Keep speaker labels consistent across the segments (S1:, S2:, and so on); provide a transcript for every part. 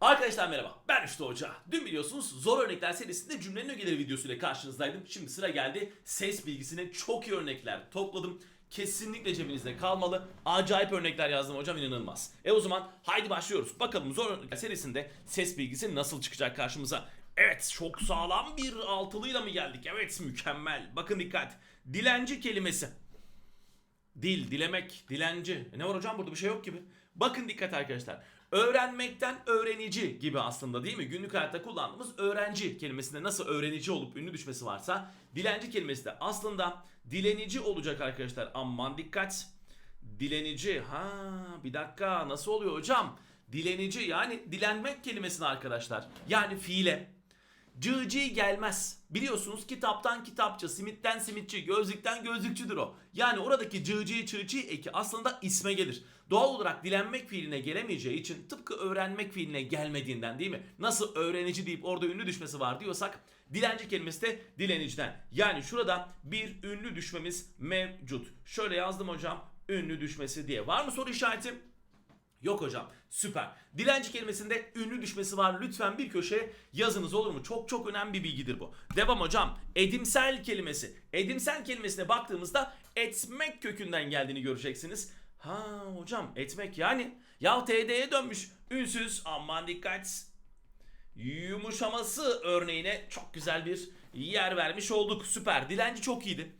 S1: Arkadaşlar merhaba ben Üstü Hoca. Dün biliyorsunuz zor örnekler serisinde cümlenin ögeleri videosuyla karşınızdaydım. Şimdi sıra geldi ses bilgisine çok iyi örnekler topladım. Kesinlikle cebinizde kalmalı. Acayip örnekler yazdım hocam inanılmaz. E o zaman haydi başlıyoruz. Bakalım zor örnekler serisinde ses bilgisi nasıl çıkacak karşımıza. Evet çok sağlam bir altılıyla mı geldik? Evet mükemmel. Bakın dikkat. Dilenci kelimesi. Dil, dilemek, dilenci. E ne var hocam burada bir şey yok gibi. Bakın dikkat arkadaşlar. Öğrenmekten öğrenici gibi aslında değil mi? Günlük hayatta kullandığımız öğrenci kelimesinde nasıl öğrenici olup ünlü düşmesi varsa dilenci kelimesi de aslında dilenici olacak arkadaşlar. Aman dikkat. Dilenici. Ha bir dakika nasıl oluyor hocam? Dilenici yani dilenmek kelimesini arkadaşlar. Yani fiile Cığcı gelmez. Biliyorsunuz kitaptan kitapçı, simitten simitçi, gözlükten gözlükçüdür o. Yani oradaki cığcı çığcı eki aslında isme gelir. Doğal olarak dilenmek fiiline gelemeyeceği için tıpkı öğrenmek fiiline gelmediğinden değil mi? Nasıl öğrenici deyip orada ünlü düşmesi var diyorsak dilenci kelimesi de dileniciden. Yani şurada bir ünlü düşmemiz mevcut. Şöyle yazdım hocam ünlü düşmesi diye. Var mı soru işareti? Yok hocam. Süper. Dilenci kelimesinde ünlü düşmesi var. Lütfen bir köşeye yazınız olur mu? Çok çok önemli bir bilgidir bu. Devam hocam. Edimsel kelimesi. Edimsel kelimesine baktığımızda etmek kökünden geldiğini göreceksiniz. Ha hocam etmek yani. Ya TD'ye dönmüş. Ünsüz aman dikkat. Yumuşaması örneğine çok güzel bir yer vermiş olduk. Süper. Dilenci çok iyiydi.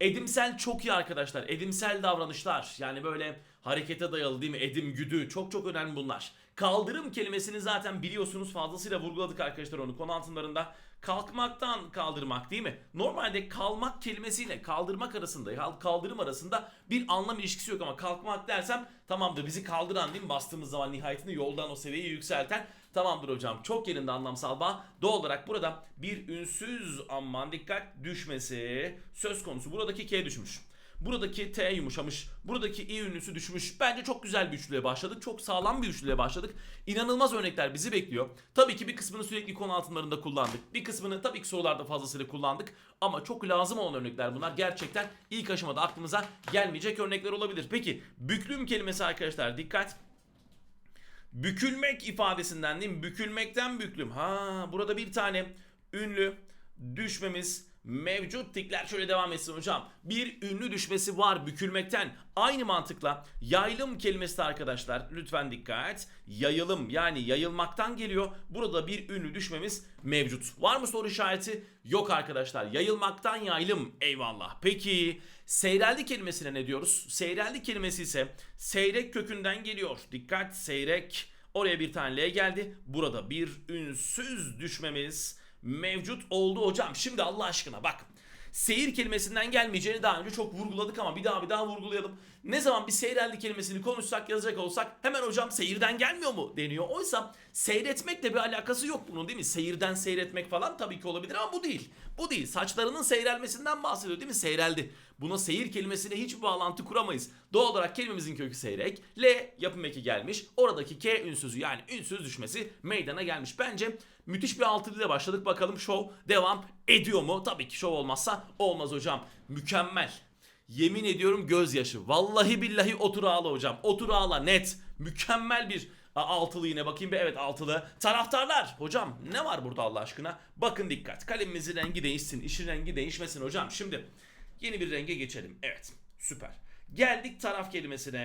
S1: Edimsel çok iyi arkadaşlar. Edimsel davranışlar yani böyle harekete dayalı değil mi? Edim güdü çok çok önemli bunlar. Kaldırım kelimesini zaten biliyorsunuz fazlasıyla vurguladık arkadaşlar onu konu altınlarında. Kalkmaktan kaldırmak değil mi? Normalde kalmak kelimesiyle kaldırmak arasında, kaldırım arasında bir anlam ilişkisi yok ama kalkmak dersem tamamdır bizi kaldıran değil mi? Bastığımız zaman nihayetinde yoldan o seviyeyi yükselten tamamdır hocam. Çok yerinde anlamsal bağ. Doğal olarak burada bir ünsüz aman dikkat düşmesi söz konusu. Buradaki K düşmüş. Buradaki T yumuşamış. Buradaki i ünlüsü düşmüş. Bence çok güzel bir üçlüye başladık. Çok sağlam bir üçlüye başladık. İnanılmaz örnekler bizi bekliyor. Tabii ki bir kısmını sürekli konu altınlarında kullandık. Bir kısmını tabii ki sorularda fazlasıyla kullandık. Ama çok lazım olan örnekler bunlar. Gerçekten ilk aşamada aklımıza gelmeyecek örnekler olabilir. Peki büklüm kelimesi arkadaşlar dikkat. Bükülmek ifadesinden değil mi? Bükülmekten büklüm. Ha burada bir tane ünlü düşmemiz mevcut tikler şöyle devam etsin hocam. Bir ünlü düşmesi var bükülmekten. Aynı mantıkla yaylım kelimesi de arkadaşlar lütfen dikkat. Yayılım yani yayılmaktan geliyor. Burada bir ünlü düşmemiz mevcut. Var mı soru işareti? Yok arkadaşlar. Yayılmaktan yaylım. Eyvallah. Peki seyreldi kelimesine ne diyoruz? Seyreldi kelimesi ise seyrek kökünden geliyor. Dikkat seyrek. Oraya bir tane L geldi. Burada bir ünsüz düşmemiz mevcut oldu hocam. Şimdi Allah aşkına bak. Seyir kelimesinden gelmeyeceğini daha önce çok vurguladık ama bir daha bir daha vurgulayalım. Ne zaman bir seyreldi kelimesini konuşsak yazacak olsak hemen hocam seyirden gelmiyor mu deniyor. Oysa seyretmekle bir alakası yok bunun değil mi? Seyirden seyretmek falan tabii ki olabilir ama bu değil. Bu değil. Saçlarının seyrelmesinden bahsediyor değil mi? Seyreldi. Buna seyir kelimesiyle hiçbir bağlantı kuramayız. Doğal olarak kelimemizin kökü seyrek. L yapım eki gelmiş. Oradaki K ünsüzü yani ünsüz düşmesi meydana gelmiş. Bence müthiş bir altılıyla başladık. Bakalım show devam ediyor mu? Tabii ki show olmazsa olmaz hocam. Mükemmel. Yemin ediyorum gözyaşı. Vallahi billahi otur ağla hocam. Otur ağla net. Mükemmel bir altılı yine bakayım bir evet altılı. Taraftarlar. Hocam ne var burada Allah aşkına? Bakın dikkat. Kalemimizin rengi değişsin. işin rengi değişmesin hocam. Şimdi yeni bir renge geçelim. Evet süper. Geldik taraf kelimesine.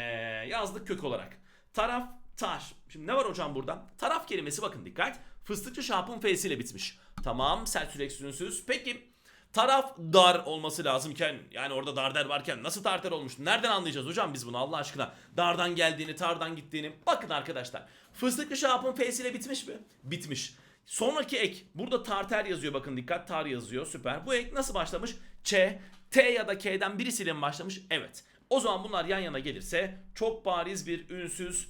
S1: Yazdık kök olarak. Taraf tar. Şimdi ne var hocam burada? Taraf kelimesi bakın dikkat. Fıstıkçı şapın f'siyle bitmiş. Tamam sert süreksiyonsuz. Peki taraf dar olması lazımken yani orada dar der varken nasıl tartar olmuş? Nereden anlayacağız hocam biz bunu Allah aşkına? Dardan geldiğini, tardan gittiğini. Bakın arkadaşlar. Fıstıklı şapın f'siyle bitmiş mi? Bitmiş. Sonraki ek burada tarter yazıyor bakın dikkat tar yazıyor süper. Bu ek nasıl başlamış? Ç, T ya da K'den birisiyle mi başlamış? Evet. O zaman bunlar yan yana gelirse çok bariz bir ünsüz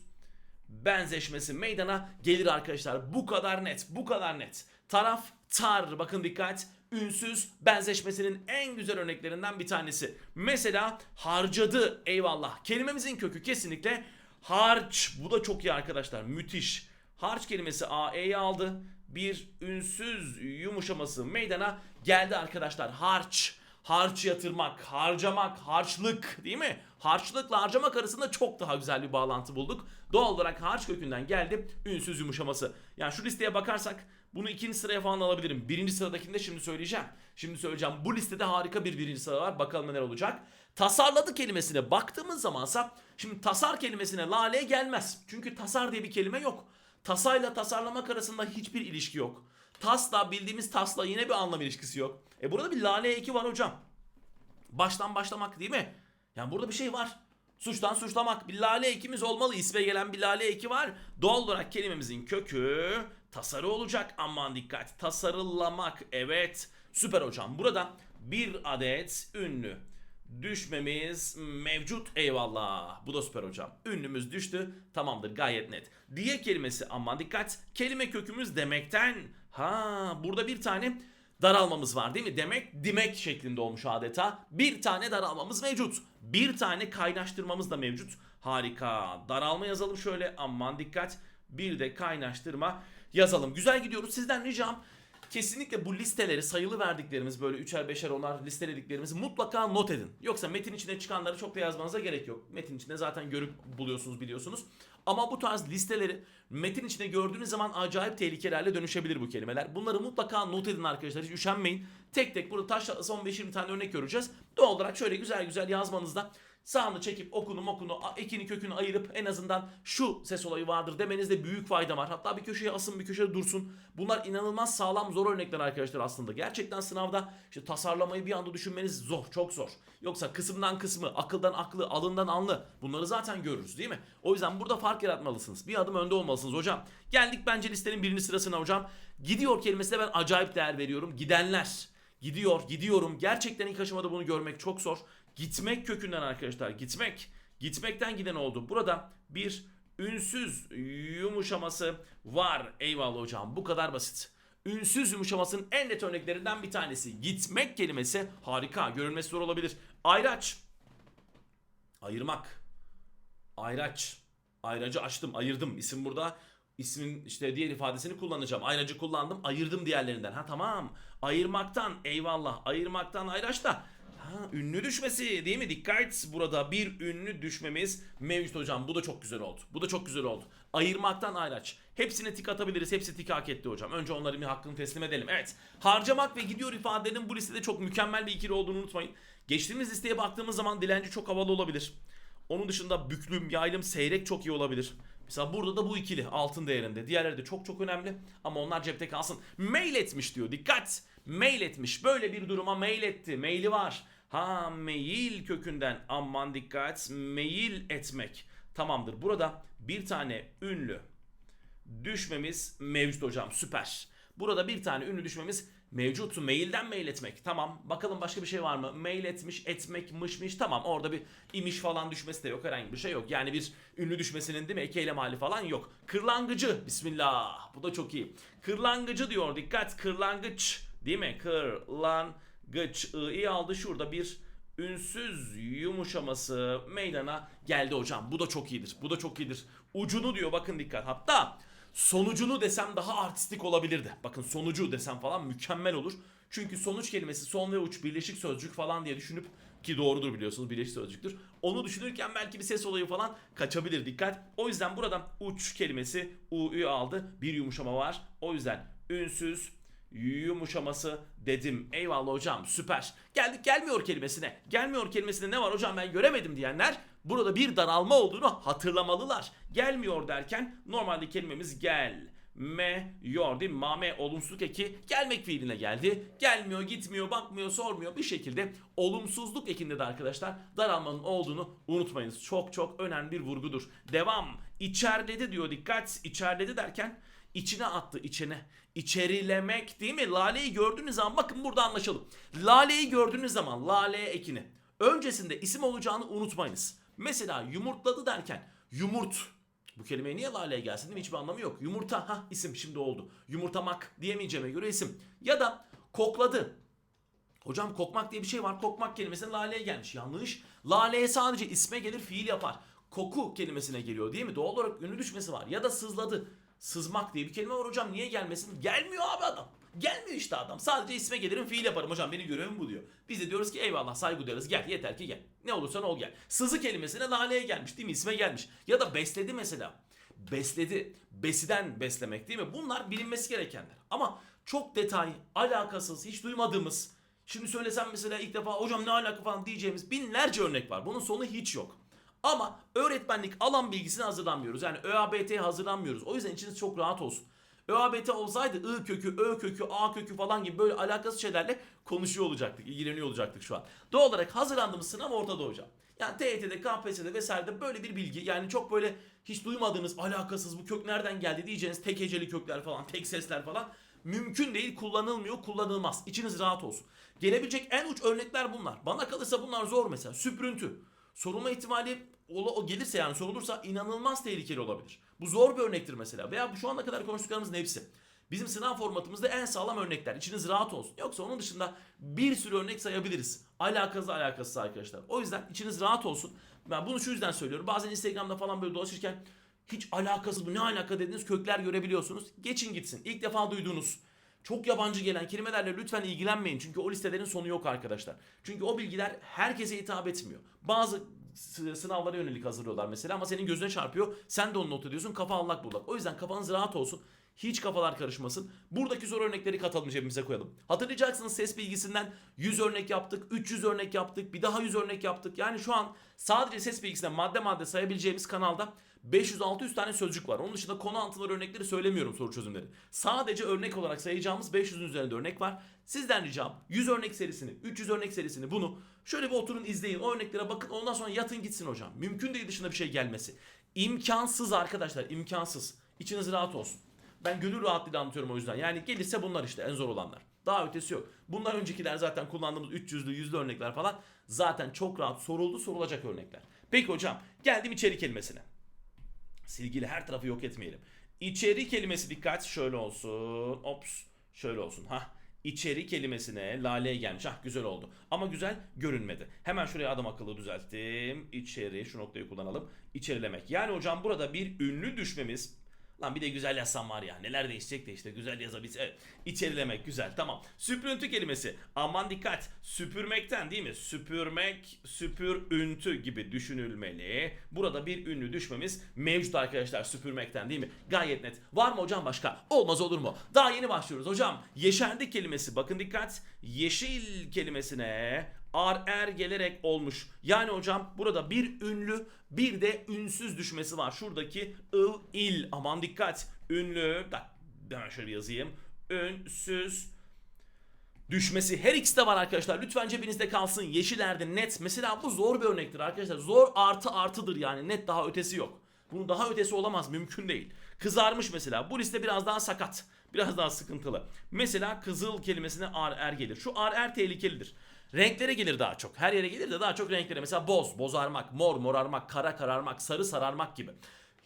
S1: benzeşmesi meydana gelir arkadaşlar. Bu kadar net, bu kadar net. Taraf tar bakın dikkat. Ünsüz benzeşmesinin en güzel örneklerinden bir tanesi. Mesela harcadı eyvallah. Kelimemizin kökü kesinlikle harç. Bu da çok iyi arkadaşlar. Müthiş. Harç kelimesi AE'yi aldı. Bir ünsüz yumuşaması meydana geldi arkadaşlar. Harç. Harç yatırmak, harcamak, harçlık değil mi? Harçlıkla harcamak arasında çok daha güzel bir bağlantı bulduk. Doğal olarak harç kökünden geldi ünsüz yumuşaması. Yani şu listeye bakarsak bunu ikinci sıraya falan alabilirim. Birinci sıradakini de şimdi söyleyeceğim. Şimdi söyleyeceğim. Bu listede harika bir birinci sıra var. Bakalım neler olacak. Tasarladı kelimesine baktığımız zamansa şimdi tasar kelimesine lale gelmez. Çünkü tasar diye bir kelime yok. Tasayla tasarlamak arasında hiçbir ilişki yok. Tasla bildiğimiz tasla yine bir anlam ilişkisi yok. E burada bir lale eki var hocam. Baştan başlamak değil mi? Yani burada bir şey var. Suçtan suçlamak. Bir lale ekimiz olmalı. İsme gelen bir lale eki var. Doğal olarak kelimemizin kökü tasarı olacak. Aman dikkat. Tasarılamak. Evet. Süper hocam. Burada bir adet ünlü düşmemiz mevcut. Eyvallah. Bu da süper hocam. Ünlümüz düştü. Tamamdır. Gayet net. Diye kelimesi aman dikkat. Kelime kökümüz demekten. Ha burada bir tane daralmamız var değil mi? Demek dimek şeklinde olmuş adeta. Bir tane daralmamız mevcut. Bir tane kaynaştırmamız da mevcut. Harika. Daralma yazalım şöyle. Aman dikkat. Bir de kaynaştırma yazalım. Güzel gidiyoruz. Sizden ricam kesinlikle bu listeleri sayılı verdiklerimiz böyle üçer beşer onar listelediklerimizi mutlaka not edin. Yoksa metin içine çıkanları çok da yazmanıza gerek yok. Metin içinde zaten görüp buluyorsunuz biliyorsunuz. Ama bu tarz listeleri metin içinde gördüğünüz zaman acayip tehlikelerle dönüşebilir bu kelimeler. Bunları mutlaka not edin arkadaşlar. Hiç üşenmeyin. Tek tek burada taş son 15-20 tane örnek göreceğiz. Doğal olarak şöyle güzel güzel yazmanızda sağını çekip okunu mokunu ekini kökünü ayırıp en azından şu ses olayı vardır demenizde büyük fayda var. Hatta bir köşeye asın bir köşede dursun. Bunlar inanılmaz sağlam zor örnekler arkadaşlar aslında. Gerçekten sınavda işte tasarlamayı bir anda düşünmeniz zor çok zor. Yoksa kısımdan kısmı akıldan aklı alından anlı bunları zaten görürüz değil mi? O yüzden burada fark yaratmalısınız. Bir adım önde olmalısınız hocam. Geldik bence listenin birinci sırasına hocam. Gidiyor kelimesine ben acayip değer veriyorum. Gidenler. Gidiyor, gidiyorum. Gerçekten ilk aşamada bunu görmek çok zor. Gitmek kökünden arkadaşlar. Gitmek. Gitmekten giden oldu. Burada bir ünsüz yumuşaması var. Eyvallah hocam. Bu kadar basit. Ünsüz yumuşamasının en net örneklerinden bir tanesi. Gitmek kelimesi harika. Görülmesi zor olabilir. Ayraç. Ayırmak. Ayraç. Ayracı açtım, ayırdım. İsim burada. İsmin işte diğer ifadesini kullanacağım. Ayracı kullandım, ayırdım diğerlerinden. Ha tamam. Ayırmaktan eyvallah. Ayırmaktan ayraç da Ünlü düşmesi değil mi? Dikkat burada bir ünlü düşmemiz mevcut hocam. Bu da çok güzel oldu. Bu da çok güzel oldu. Ayırmaktan ayraç. Hepsine tik atabiliriz. Hepsi tik hak etti hocam. Önce onların bir hakkını teslim edelim. Evet. Harcamak ve gidiyor ifadelerinin bu listede çok mükemmel bir ikili olduğunu unutmayın. Geçtiğimiz listeye baktığımız zaman dilenci çok havalı olabilir. Onun dışında büklüm, yaylım, seyrek çok iyi olabilir. Mesela burada da bu ikili altın değerinde. Diğerleri de çok çok önemli ama onlar cepte kalsın. Mail etmiş diyor. Dikkat! Mail etmiş. Böyle bir duruma mail etti. Maili var. Ha mail kökünden aman dikkat. Mail etmek. Tamamdır. Burada bir tane ünlü düşmemiz mevcut hocam. Süper. Burada bir tane ünlü düşmemiz mevcut. Mailden mail etmek. Tamam. Bakalım başka bir şey var mı? Mail etmiş, etmek, mışmış. Tamam. Orada bir imiş falan düşmesi de yok. Herhangi bir şey yok. Yani bir ünlü düşmesinin değil mi? Eki hali falan yok. Kırlangıcı. Bismillah. Bu da çok iyi. Kırlangıcı diyor. Dikkat. Kırlangıç. Değil mi? Kırlangıç. İyi aldı. Şurada bir ünsüz yumuşaması meydana geldi hocam. Bu da çok iyidir. Bu da çok iyidir. Ucunu diyor bakın dikkat. Hatta sonucunu desem daha artistik olabilirdi. Bakın sonucu desem falan mükemmel olur. Çünkü sonuç kelimesi son ve uç birleşik sözcük falan diye düşünüp ki doğrudur biliyorsunuz birleşik sözcüktür. Onu düşünürken belki bir ses olayı falan kaçabilir dikkat. O yüzden buradan uç kelimesi u'yu aldı. Bir yumuşama var. O yüzden ünsüz yumuşaması dedim. Eyvallah hocam süper. Geldik gelmiyor kelimesine. Gelmiyor kelimesinde ne var hocam ben göremedim diyenler burada bir daralma olduğunu hatırlamalılar. Gelmiyor derken normalde kelimemiz gel me yor değil mi? Mame olumsuzluk eki gelmek fiiline geldi. Gelmiyor, gitmiyor, bakmıyor, sormuyor. Bir şekilde olumsuzluk ekinde de arkadaşlar daralmanın olduğunu unutmayınız. Çok çok önemli bir vurgudur. Devam. İçerledi diyor dikkat. İçerledi derken içine attı içine. İçerilemek değil mi? Lale'yi gördüğünüz zaman bakın burada anlaşalım. Lale'yi gördüğünüz zaman lale ekini öncesinde isim olacağını unutmayınız. Mesela yumurtladı derken yumurt bu kelimeye niye laleye gelsin değil mi? Hiçbir anlamı yok. Yumurta ha isim şimdi oldu. Yumurtamak diyemeyeceğime göre isim. Ya da kokladı. Hocam kokmak diye bir şey var. Kokmak kelimesine laleye gelmiş. Yanlış. Laleye sadece isme gelir fiil yapar. Koku kelimesine geliyor değil mi? Doğal olarak ünlü düşmesi var. Ya da sızladı. Sızmak diye bir kelime var hocam niye gelmesin? Gelmiyor abi adam. Gelmiyor işte adam. Sadece isme gelirim fiil yaparım hocam benim görevim bu diyor. Biz de diyoruz ki eyvallah saygı duyarız gel yeter ki gel. Ne olursan ol gel. Sızı kelimesine laleye gelmiş değil mi? İsme gelmiş. Ya da besledi mesela. Besledi. Besiden beslemek değil mi? Bunlar bilinmesi gerekenler. Ama çok detay, alakasız, hiç duymadığımız. Şimdi söylesem mesela ilk defa hocam ne alaka falan diyeceğimiz binlerce örnek var. Bunun sonu hiç yok. Ama öğretmenlik alan bilgisine hazırlanmıyoruz. Yani ÖABT'ye hazırlanmıyoruz. O yüzden içiniz çok rahat olsun. ÖABT olsaydı I kökü, Ö kökü, A kökü falan gibi böyle alakasız şeylerle konuşuyor olacaktık, ilgileniyor olacaktık şu an. Doğal olarak hazırlandığımız sınav ortada hocam. Yani TYT'de, KPSS'de vesairede böyle bir bilgi yani çok böyle hiç duymadığınız alakasız bu kök nereden geldi diyeceğiniz tek heceli kökler falan, tek sesler falan mümkün değil kullanılmıyor, kullanılmaz. İçiniz rahat olsun. Gelebilecek en uç örnekler bunlar. Bana kalırsa bunlar zor mesela. Süprüntü. Sorulma ihtimali o, gelirse yani sorulursa inanılmaz tehlikeli olabilir. Bu zor bir örnektir mesela. Veya bu şu ana kadar konuştuklarımızın hepsi. Bizim sınav formatımızda en sağlam örnekler. İçiniz rahat olsun. Yoksa onun dışında bir sürü örnek sayabiliriz. Alakası alakasız arkadaşlar. O yüzden içiniz rahat olsun. Ben bunu şu yüzden söylüyorum. Bazen Instagram'da falan böyle dolaşırken hiç alakası bu ne alaka dediğiniz kökler görebiliyorsunuz. Geçin gitsin. İlk defa duyduğunuz çok yabancı gelen kelimelerle lütfen ilgilenmeyin. Çünkü o listelerin sonu yok arkadaşlar. Çünkü o bilgiler herkese hitap etmiyor. Bazı sınavlara yönelik hazırlıyorlar mesela ama senin gözüne çarpıyor. Sen de onu not ediyorsun. Kafa allak bullak. O yüzden kafanız rahat olsun. Hiç kafalar karışmasın. Buradaki soru örnekleri katalım cebimize koyalım. Hatırlayacaksınız ses bilgisinden 100 örnek yaptık, 300 örnek yaptık, bir daha 100 örnek yaptık. Yani şu an sadece ses bilgisinden madde madde sayabileceğimiz kanalda 500-600 tane sözcük var. Onun dışında konu anlatıları örnekleri söylemiyorum soru çözümleri. Sadece örnek olarak sayacağımız 500'ün üzerinde örnek var. Sizden ricam 100 örnek serisini, 300 örnek serisini bunu şöyle bir oturun izleyin. O örneklere bakın ondan sonra yatın gitsin hocam. Mümkün değil dışında bir şey gelmesi. İmkansız arkadaşlar imkansız. İçiniz rahat olsun. Ben gönül rahatlığıyla anlatıyorum o yüzden. Yani gelirse bunlar işte en zor olanlar. Daha ötesi yok. Bunlar öncekiler zaten kullandığımız 300'lü 100'lü örnekler falan zaten çok rahat soruldu sorulacak örnekler. Peki hocam geldim içeri kelimesine. Silgiyle her tarafı yok etmeyelim. İçeri kelimesi dikkat şöyle olsun. Ops şöyle olsun. Ha İçeri kelimesine laleye gelmiş. Hah güzel oldu. Ama güzel görünmedi. Hemen şuraya adam akıllı düzelttim. İçeri şu noktayı kullanalım. İçerilemek. Yani hocam burada bir ünlü düşmemiz Lan bir de güzel yazsam var ya neler değişecek de işte güzel yazabilse. Evet içerilemek güzel tamam. Süprüntü kelimesi aman dikkat süpürmekten değil mi? Süpürmek, süpürüntü gibi düşünülmeli. Burada bir ünlü düşmemiz mevcut arkadaşlar süpürmekten değil mi? Gayet net. Var mı hocam başka? Olmaz olur mu? Daha yeni başlıyoruz hocam. Yeşerdik kelimesi bakın dikkat. Yeşil kelimesine ar er gelerek olmuş. Yani hocam burada bir ünlü bir de ünsüz düşmesi var. Şuradaki ıl il aman dikkat. Ünlü bak ben şöyle bir yazayım. Ünsüz düşmesi her ikisi de var arkadaşlar. Lütfen cebinizde kalsın. Yeşillerde net. Mesela bu zor bir örnektir arkadaşlar. Zor artı artıdır yani. Net daha ötesi yok. Bunun daha ötesi olamaz. Mümkün değil. Kızarmış mesela. Bu liste biraz daha sakat. Biraz daha sıkıntılı. Mesela kızıl kelimesine ar er gelir. Şu ar er tehlikelidir. Renklere gelir daha çok. Her yere gelir de daha çok renklere. Mesela boz, bozarmak, mor, morarmak, kara kararmak, sarı sararmak gibi.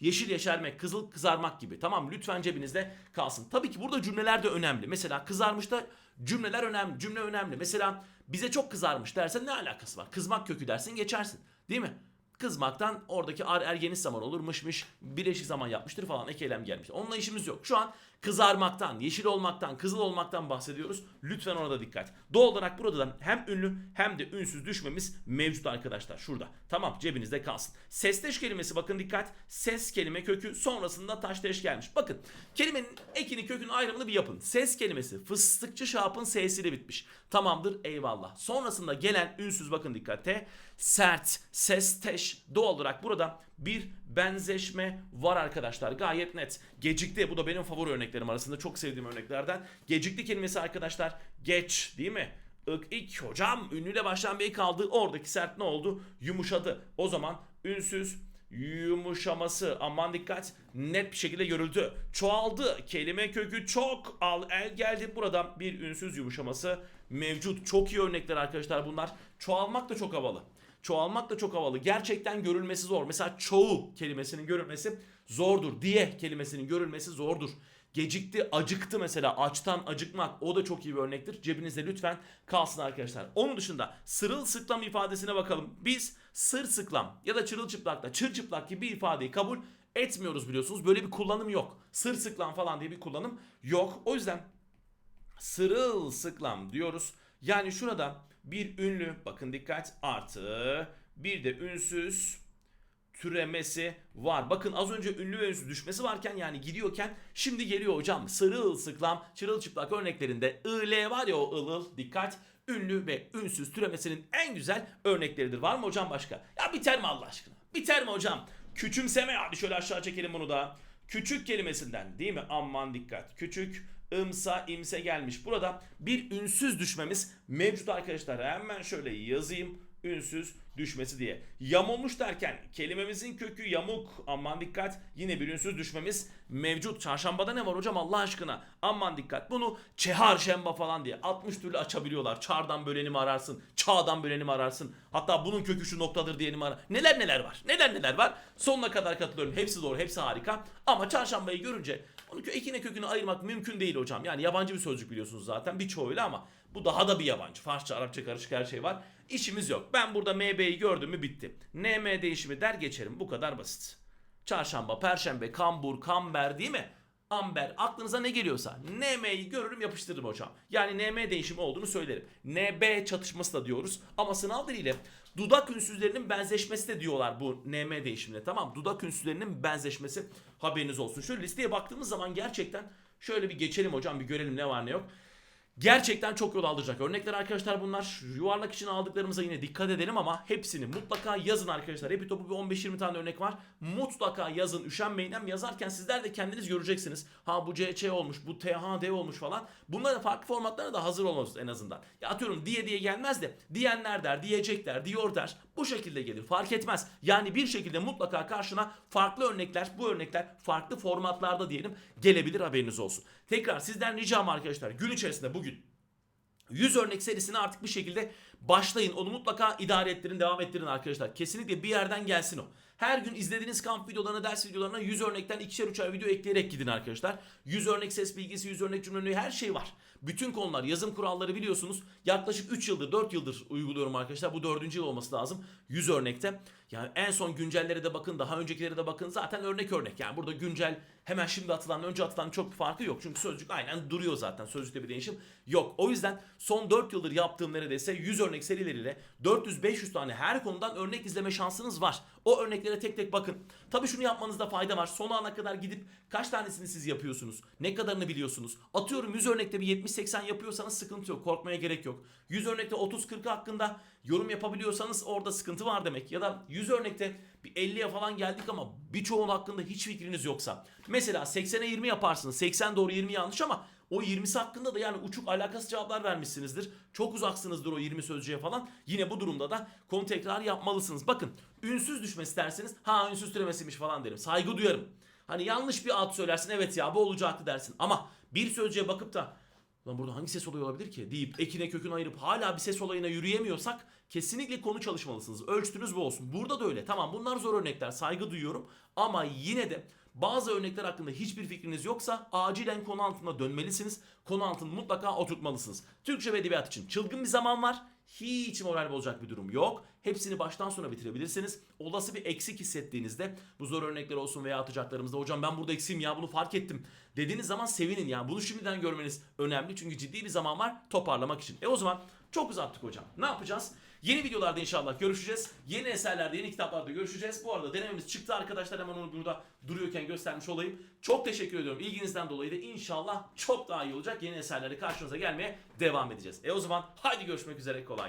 S1: Yeşil yeşermek, kızıl kızarmak gibi. Tamam lütfen cebinizde kalsın. Tabii ki burada cümleler de önemli. Mesela kızarmışta cümleler önemli. Cümle önemli. Mesela bize çok kızarmış dersen ne alakası var? Kızmak kökü dersin geçersin. Değil mi? Kızmaktan oradaki ar ergeniz zaman olur mışmış bileşik zaman yapmıştır falan ek gelmiş. Onunla işimiz yok. Şu an kızarmaktan, yeşil olmaktan, kızıl olmaktan bahsediyoruz. Lütfen ona da dikkat. Doğal olarak burada da hem ünlü hem de ünsüz düşmemiz mevcut arkadaşlar. Şurada. Tamam cebinizde kalsın. Sesteş kelimesi bakın dikkat. Ses kelime kökü sonrasında taşteş gelmiş. Bakın kelimenin ekini kökünü ayrımını bir yapın. Ses kelimesi fıstıkçı şapın sesiyle bitmiş. Tamamdır eyvallah. Sonrasında gelen ünsüz bakın dikkate. Sert, sesteş doğal olarak burada bir benzeşme var arkadaşlar. Gayet net. Gecikti. Bu da benim favori örneklerim arasında. Çok sevdiğim örneklerden. Gecikti kelimesi arkadaşlar. Geç değil mi? Ik, ik hocam ünlüyle başlayan bir ik. Oradaki sert ne oldu? Yumuşadı. O zaman ünsüz yumuşaması aman dikkat net bir şekilde görüldü. Çoğaldı. Kelime kökü çok al el geldi. Burada bir ünsüz yumuşaması mevcut. Çok iyi örnekler arkadaşlar bunlar. Çoğalmak da çok havalı. Çoğalmak da çok havalı. Gerçekten görülmesi zor. Mesela çoğu kelimesinin görülmesi zordur. Diye kelimesinin görülmesi zordur. Gecikti, acıktı mesela. Açtan acıkmak o da çok iyi bir örnektir. Cebinizde lütfen kalsın arkadaşlar. Onun dışında sırılsıklam ifadesine bakalım. Biz sırsıklam ya da çırılçıplakla çırçıplak gibi bir ifadeyi kabul etmiyoruz biliyorsunuz. Böyle bir kullanım yok. Sırsıklam falan diye bir kullanım yok. O yüzden sırılsıklam diyoruz. Yani şurada bir ünlü bakın dikkat artı bir de ünsüz türemesi var. Bakın az önce ünlü ve ünsüz düşmesi varken yani gidiyorken şimdi geliyor hocam sırılsıklam çırılçıplak örneklerinde ıl var ya o ılıl dikkat ünlü ve ünsüz türemesinin en güzel örnekleridir. Var mı hocam başka? Ya biter mi Allah aşkına? Biter mi hocam? Küçümseme hadi şöyle aşağı çekelim bunu da. Küçük kelimesinden değil mi? Aman dikkat. Küçük ımsa imse gelmiş. Burada bir ünsüz düşmemiz mevcut arkadaşlar. Hemen şöyle yazayım. Ünsüz düşmesi diye. Yamulmuş derken kelimemizin kökü yamuk. Aman dikkat. Yine bir ünsüz düşmemiz mevcut. Çarşambada ne var hocam Allah aşkına? Aman dikkat. Bunu çehar şemba falan diye 60 türlü açabiliyorlar. Çardan böleni mi ararsın? Çağdan böleni mi ararsın? Hatta bunun kökü şu noktadır diyeni mi arar? Neler neler var? Neler neler var? Sonuna kadar katılıyorum. Hepsi doğru. Hepsi harika. Ama çarşambayı görünce onun kö- ekine kökünü ayırmak mümkün değil hocam. Yani yabancı bir sözcük biliyorsunuz zaten. Birçoğu öyle ama bu daha da bir yabancı. Farsça, Arapça karışık her şey var. İşimiz yok. Ben burada MB'yi gördüm mü bitti. NM değişimi der geçerim. Bu kadar basit. Çarşamba, perşembe, kambur, kamber değil mi? Amber aklınıza ne geliyorsa NM'yi görürüm yapıştırırım hocam. Yani NM değişimi olduğunu söylerim. NB çatışması da diyoruz ama sınav diliyle dudak ünsüzlerinin benzeşmesi de diyorlar bu NM değişimine tamam Dudak ünsüzlerinin benzeşmesi haberiniz olsun. Şöyle listeye baktığımız zaman gerçekten şöyle bir geçelim hocam bir görelim ne var ne yok. Gerçekten çok yol aldıracak örnekler arkadaşlar bunlar. Yuvarlak için aldıklarımıza yine dikkat edelim ama hepsini mutlaka yazın arkadaşlar. Hepi topu bir 15-20 tane örnek var. Mutlaka yazın üşenmeyin. Hem yazarken sizler de kendiniz göreceksiniz. Ha bu CC olmuş, bu THD olmuş falan. Bunların farklı formatlarına da hazır olmalısınız en azından. Ya atıyorum diye diye gelmez de diyenler der, diyecekler, diyor der. Bu şekilde gelir. Fark etmez. Yani bir şekilde mutlaka karşına farklı örnekler, bu örnekler farklı formatlarda diyelim gelebilir haberiniz olsun. Tekrar sizden ricam arkadaşlar gün içerisinde bugün 100 örnek serisine artık bir şekilde başlayın. Onu mutlaka idare ettirin, devam ettirin arkadaşlar. Kesinlikle bir yerden gelsin o. Her gün izlediğiniz kamp videolarına, ders videolarına 100 örnekten ikişer üçer video ekleyerek gidin arkadaşlar. 100 örnek ses bilgisi, 100 örnek cümle her şey var. Bütün konular, yazım kuralları biliyorsunuz. Yaklaşık 3 yıldır, 4 yıldır uyguluyorum arkadaşlar. Bu 4. yıl olması lazım. 100 örnekte. Yani en son güncellere de bakın, daha öncekilere de bakın. Zaten örnek örnek. Yani burada güncel hemen şimdi atılan, önce atılan çok bir farkı yok. Çünkü sözcük aynen duruyor zaten. Sözcükte bir değişim yok. O yüzden son 4 yıldır yaptığım neredeyse 100 örnek serileriyle 400-500 tane her konudan örnek izleme şansınız var. O örneklere tek tek bakın. Tabii şunu yapmanızda fayda var. Son ana kadar gidip kaç tanesini siz yapıyorsunuz? Ne kadarını biliyorsunuz? Atıyorum 100 örnekte bir 70-80 yapıyorsanız sıkıntı yok. Korkmaya gerek yok. 100 örnekte 30-40 hakkında yorum yapabiliyorsanız orada sıkıntı var demek. Ya da 100 örnekte bir 50'ye falan geldik ama birçoğun hakkında hiç fikriniz yoksa. Mesela 80'e 20 yaparsınız. 80 doğru 20 yanlış ama o 20'si hakkında da yani uçuk alakasız cevaplar vermişsinizdir. Çok uzaksınızdır o 20 sözcüğe falan. Yine bu durumda da konu tekrar yapmalısınız. Bakın ünsüz düşmesi isterseniz ha ünsüz türemesiymiş falan derim. Saygı duyarım. Hani yanlış bir ad söylersin evet ya bu olacaktı dersin. Ama bir sözcüğe bakıp da Lan burada hangi ses olayı olabilir ki deyip ekine kökünü ayırıp hala bir ses olayına yürüyemiyorsak kesinlikle konu çalışmalısınız. Ölçtünüz bu olsun. Burada da öyle. Tamam bunlar zor örnekler. Saygı duyuyorum. Ama yine de bazı örnekler hakkında hiçbir fikriniz yoksa acilen konu altına dönmelisiniz. Konu altını mutlaka oturtmalısınız. Türkçe ve edebiyat için çılgın bir zaman var. Hiç moral bozacak bir durum yok. Hepsini baştan sona bitirebilirsiniz. Olası bir eksik hissettiğinizde bu zor örnekler olsun veya atacaklarımızda hocam ben burada eksiğim ya bunu fark ettim dediğiniz zaman sevinin yani bunu şimdiden görmeniz önemli çünkü ciddi bir zaman var toparlamak için. E o zaman çok uzattık hocam. Ne yapacağız? Yeni videolarda inşallah görüşeceğiz. Yeni eserlerde, yeni kitaplarda görüşeceğiz. Bu arada denememiz çıktı arkadaşlar. Hemen onu burada duruyorken göstermiş olayım. Çok teşekkür ediyorum. İlginizden dolayı da inşallah çok daha iyi olacak. Yeni eserlerle karşınıza gelmeye devam edeceğiz. E o zaman haydi görüşmek üzere. Kolay